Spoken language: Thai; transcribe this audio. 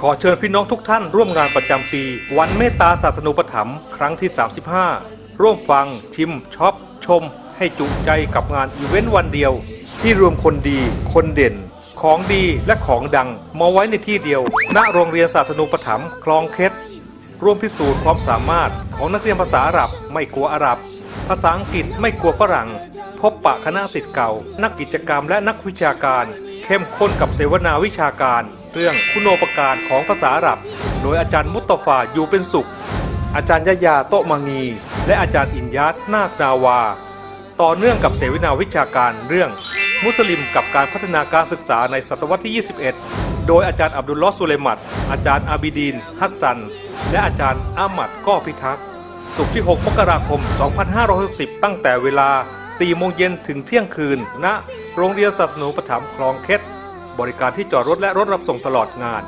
ขอเชิญพี่น้องทุกท่านร่วมงานประจำปี วันเมตตาศาสนูปถัมภ์ครั้งที่ 35 ร่วมฟัง ชิมช็อป ชม ให้จุใจกับงานอีเวนต์วันเดียว ที่รวมคนดี คนเด่น ของดีและของดัง มาไว้ในที่เดียว ณโรงเรียนศาสนูปถัมภ์คลองเคสร่วมพิสูจน์ความสามารถของนักเรียนภาษาอาหรับไม่กลัวอาหรับ ภาษาอังกฤษไม่กลัวฝรั่ง พบปะคณะสิทธิ์เก่า นักกิจกรรมและนักวิชาการ เข้มข้นกับเสวนาวิชาการ เรื่องคุณโอปการของภาษาอาหรับ โดยอาจารย์มุตตฟาอยู่เป็นสุข อาจารย์ยะยาโตมังีและอาจารย์อินยัตนาคนาวา ต่อเนื่องกับเสวนาวิชาการเรื่อง มุสลิมกับการพัฒนาการศึกษาในศตวรรษที่ 21 โดยอาจารย์อับดุลลอฮ์สุเลมัดอาจารย์อาบิดีนฮัสซัน และอาจารย์อามัดก้อพิทักษ์สุขที่ 6 มกราคม 2560 ตั้งแต่เวลา 4 โมงเย็นถึงเที่ยงคืนณโรงเรียนศาสนูปถัมภ์คลองเคส บริการที่จอดรถและรถรับส่งตลอดงาน